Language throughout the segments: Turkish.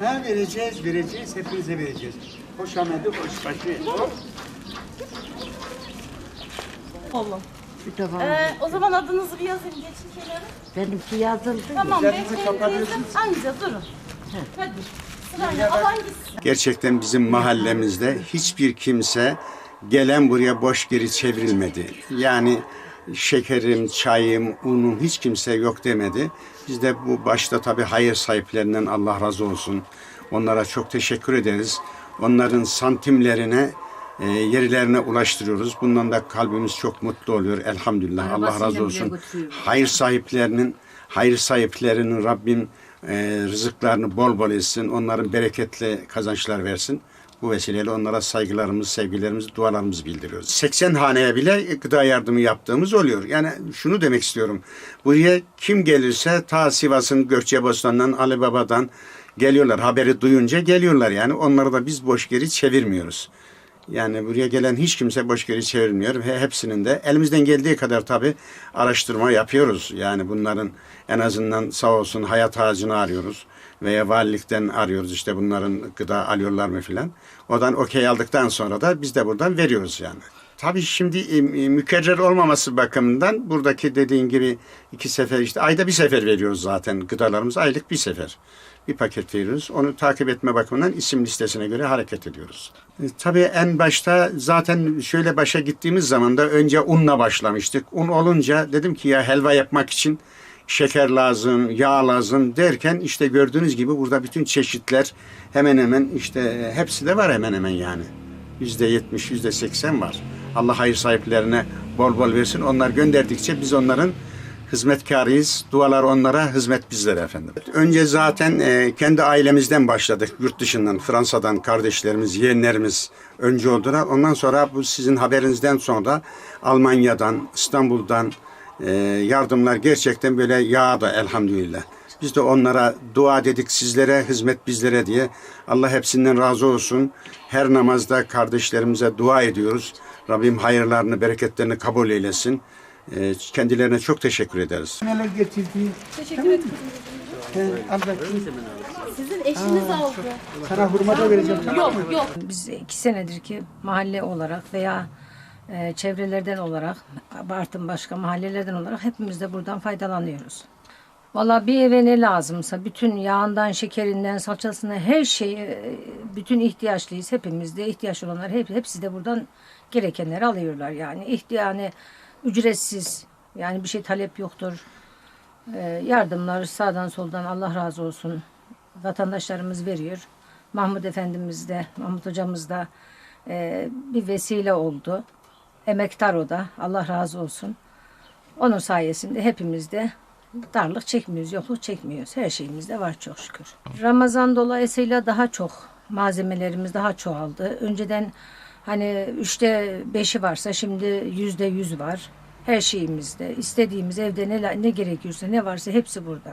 Ha vereceğiz, vereceğiz, hepinize vereceğiz. Hoş Ahmet'i, hoş başı. Oğlum. Bir de var. Ee, o zaman adınızı bir yazayım geçin kenara. Benimki yazıldı. Tamam Üzerinizi kapatıyorsunuz. Anca durun. Hadi. Sırayla alan gitsin. Gerçekten bizim mahallemizde hiçbir kimse gelen buraya boş geri çevrilmedi. Yani şekerim, çayım, unum hiç kimse yok demedi. Biz de bu başta tabii hayır sahiplerinden Allah razı olsun. Onlara çok teşekkür ederiz. Onların santimlerine e, yerlerine ulaştırıyoruz. Bundan da kalbimiz çok mutlu oluyor. Elhamdülillah. Allah razı olsun. Hayır sahiplerinin hayır sahiplerinin Rabbim e, rızıklarını bol bol etsin. Onların bereketli kazançlar versin. Bu vesileyle onlara saygılarımız, sevgilerimizi, dualarımızı bildiriyoruz. 80 haneye bile gıda yardımı yaptığımız oluyor. Yani şunu demek istiyorum. Buraya kim gelirse ta Sivas'ın Gökçebostan'dan, Ali Baba'dan geliyorlar. Haberi duyunca geliyorlar yani. Onları da biz boş geri çevirmiyoruz. Yani buraya gelen hiç kimse boş geri çevirmiyor ve hepsinin de elimizden geldiği kadar tabii araştırma yapıyoruz. Yani bunların en azından sağ olsun hayat ağacını arıyoruz veya valilikten arıyoruz işte bunların gıda alıyorlar mı filan. Oradan okey aldıktan sonra da biz de buradan veriyoruz yani. Tabii şimdi mükerrer olmaması bakımından buradaki dediğin gibi iki sefer işte ayda bir sefer veriyoruz zaten gıdalarımız aylık bir sefer bir paket veriyoruz. Onu takip etme bakımından isim listesine göre hareket ediyoruz. E, tabii en başta zaten şöyle başa gittiğimiz zaman da önce unla başlamıştık. Un olunca dedim ki ya helva yapmak için şeker lazım, yağ lazım derken işte gördüğünüz gibi burada bütün çeşitler hemen hemen işte hepsi de var hemen hemen yani. Yüzde yetmiş, yüzde seksen var. Allah hayır sahiplerine bol bol versin. Onlar gönderdikçe biz onların hizmetkarıyız. Dualar onlara, hizmet bizlere efendim. Önce zaten e, kendi ailemizden başladık. Yurt dışından, Fransa'dan kardeşlerimiz, yeğenlerimiz önce oldular. Ondan sonra bu sizin haberinizden sonra Almanya'dan, İstanbul'dan e, yardımlar gerçekten böyle yağdı elhamdülillah. Biz de onlara dua dedik sizlere, hizmet bizlere diye. Allah hepsinden razı olsun. Her namazda kardeşlerimize dua ediyoruz. Rabbim hayırlarını, bereketlerini kabul eylesin. Ee, kendilerine çok teşekkür ederiz. Neler getirdi? Teşekkür ederim. Bakayım. Sizin eşiniz aldı. Sana hurma da vereceğim. Yok yok. Biz iki senedir ki mahalle olarak veya e, çevrelerden olarak, Bartın başka mahallelerden olarak hepimiz de buradan faydalanıyoruz. Valla bir eve ne lazımsa bütün yağından, şekerinden, salçasına her şeyi, e, bütün ihtiyaçlıyız. Hepimiz de ihtiyaç olanlar hep, hepsi de buradan gerekenleri alıyorlar. Yani ihti yani ücretsiz yani bir şey talep yoktur. E, yardımlar sağdan soldan Allah razı olsun vatandaşlarımız veriyor. Mahmut Efendimiz de, Mahmut Hocamız da e, bir vesile oldu. Emektar o da. Allah razı olsun. Onun sayesinde hepimiz de darlık çekmiyoruz, yokluk çekmiyoruz. Her şeyimiz de var çok şükür. Ramazan dolayısıyla daha çok malzemelerimiz daha çoğaldı. Önceden hani üçte beşi varsa şimdi yüzde yüz var. Her şeyimizde. istediğimiz evde ne, ne gerekiyorsa ne varsa hepsi burada.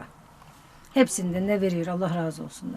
Hepsinden ne veriyor Allah razı olsun.